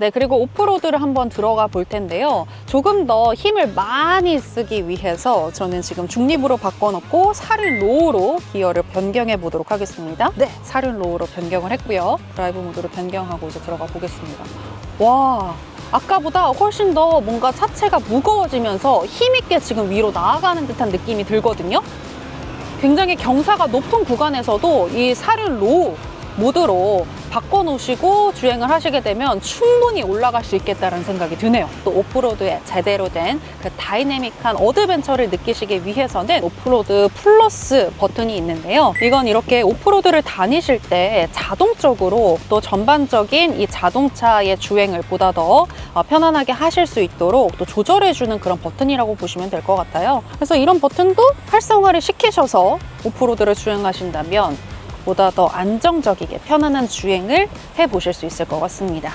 네, 그리고 오프로드를 한번 들어가 볼 텐데요. 조금 더 힘을 많이 쓰기 위해서 저는 지금 중립으로 바꿔놓고 사륜 로우로 기어를 변경해 보도록 하겠습니다. 네, 사륜 로우로 변경을 했고요. 드라이브 모드로 변경하고 이제 들어가 보겠습니다. 와, 아까보다 훨씬 더 뭔가 차체가 무거워지면서 힘있게 지금 위로 나아가는 듯한 느낌이 들거든요. 굉장히 경사가 높은 구간에서도 이 사륜 로우 모드로 바꿔놓으시고 주행을 하시게 되면 충분히 올라갈 수 있겠다는 생각이 드네요. 또 오프로드에 제대로 된 그 다이내믹한 어드벤처를 느끼시기 위해서는 오프로드 플러스 버튼이 있는데요. 이건 이렇게 오프로드를 다니실 때 자동적으로 또 전반적인 이 자동차의 주행을 보다 더 어, 편안하게 하실 수 있도록 또 조절해주는 그런 버튼이라고 보시면 될 것 같아요. 그래서 이런 버튼도 활성화를 시키셔서 오프로드를 주행하신다면 보다 더 안정적이게 편안한 주행을 해 보실 수 있을 것 같습니다.